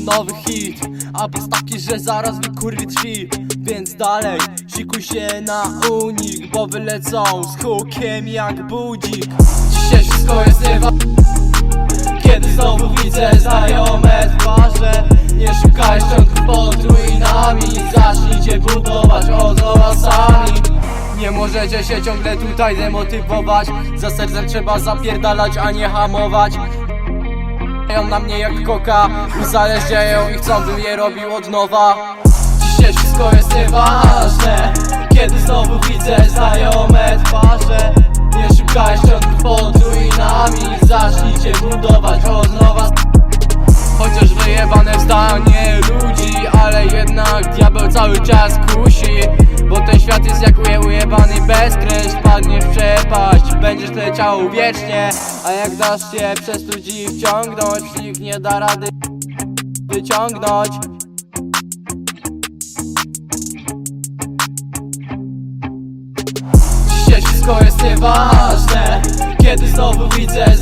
nowy hit A bez taki, że zaraz wykurwi drzwi. Więc dalej, szykuj się na unik Bo wylecą z hukiem jak budzik. Dzisiaj wszystko jest niewa Kiedy znowu widzę znajome twarze Nie szukaj szczątków pod ruinami Zacznijcie budować od nowa sami. Nie możecie się ciągle tutaj demotywować. Za sercem trzeba zapierdalać, a nie hamować Na mnie jak koka Uzależniają i chcą, bym je robił od nowa. Dzisiaj wszystko jest nieważne Kiedy znowu widzę znajome twarze. Nie szukaj szczątków pod ruinami Zacznijcie budować od nowa. Chociaż wyjebane zdanie ludzi Ale jednak diabeł cały czas kusi Bo ten świat jest jak uje, ujebany w będziesz leciał wiecznie A jak dasz się przez ludzi wciągnąć Nikt nie da rady wyciągnąć. Dzisiaj wszystko jest nieważne Kiedy znowu widzę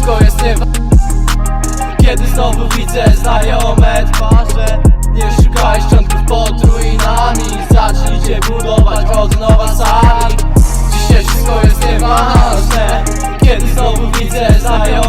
wszystko jest nie Kiedy znowu widzę znajome twarze Nie szukaj szczątków pod ruinami. Zacznijcie budować od nowa sami. Dzisiaj wszystko jest nieważne. Kiedy znowu widzę znajome